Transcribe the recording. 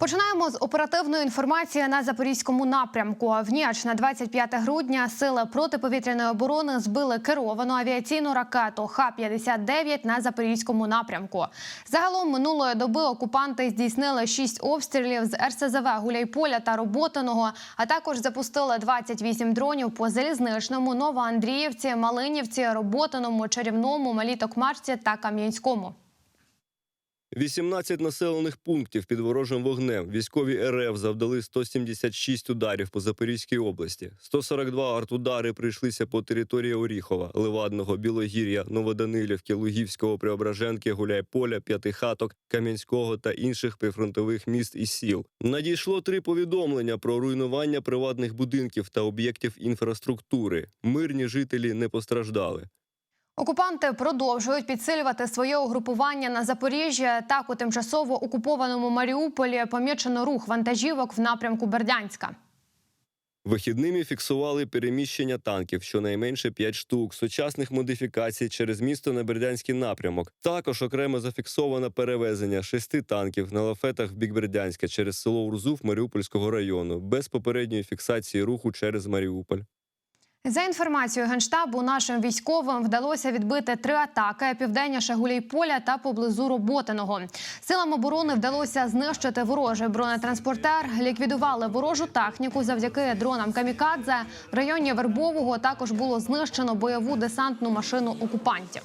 Починаємо з оперативної інформації на запорізькому напрямку. В ніч на 25 грудня сили протиповітряної оборони збили керовану авіаційну ракету Х-59 на запорізькому напрямку. Загалом минулої доби окупанти здійснили 6 обстрілів з РСЗВ Гуляйполя та Роботиного, а також запустили 28 дронів по залізничному, Новоандріївці, Малинівці, Роботиному, Чарівному, Малій Токмачці та Кам'янському. 18 населених пунктів під ворожим вогнем. Військові РФ завдали 176 ударів по Запорізькій області. 142 артудари прийшлися по території Оріхова, Левадного, Білогір'я, Новоданилівки, Лугівського, Преображенки, Гуляйполя, П'ятихаток, Кам'янського та інших прифронтових міст і сіл. Надійшло три повідомлення про руйнування приватних будинків та об'єктів інфраструктури. Мирні жителі не постраждали. Окупанти продовжують підсилювати своє угрупування на Запоріжжі. Так у тимчасово окупованому Маріуполі помічено рух вантажівок в напрямку Бердянська. Вихідними фіксували переміщення танків, щонайменше 5 штук, сучасних модифікацій через місто на Бердянський напрямок. Також окремо зафіксовано перевезення шести танків на лафетах в бік Бердянська через село Урзув Маріупольського району без попередньої фіксації руху через Маріуполь. За інформацією генштабу, нашим військовим вдалося відбити три атаки південніше Гуляйполя та поблизу Роботиного. Силам оборони вдалося знищити ворожий бронетранспортер, ліквідували ворожу техніку завдяки дронам Камікадзе. В районі Вербового також було знищено бойову десантну машину окупантів.